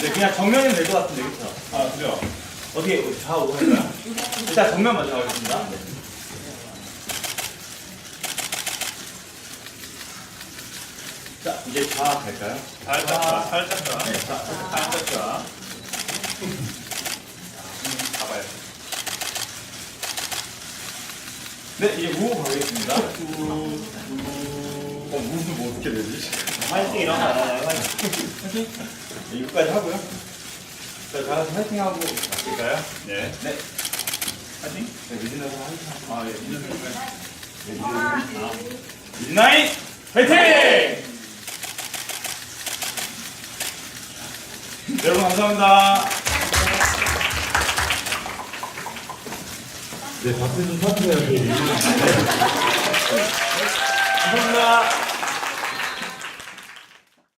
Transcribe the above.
네, 그냥 정면이면 될 것 같은데, 그쵸? 아, 그래요? 어떻게 좌우로 할까요? 일단 정면 먼저 가겠습니다. 네. 자, 이제 좌 갈까요? 살짝 가, 살짝 가. 네, 좌. 살짝 가. 가봐요. 네, 이제 우 가겠습니다. 어, 무슨 뭐 어떻게 되지? 화이팅 이런 거 알아요, 화이팅. 화이팅. 네, 이거까지 하고요. 자, 잘해서 화이팅 하고 마실까요? 네. 네. 파이팅? 네, 미진아서 화이팅. 아, 예, 민준 선수. 네, 미진아. 미진아이 화이팅! 네, 여러분 감사합니다. 네, 박수 좀 쳐주세요. 감사합니다.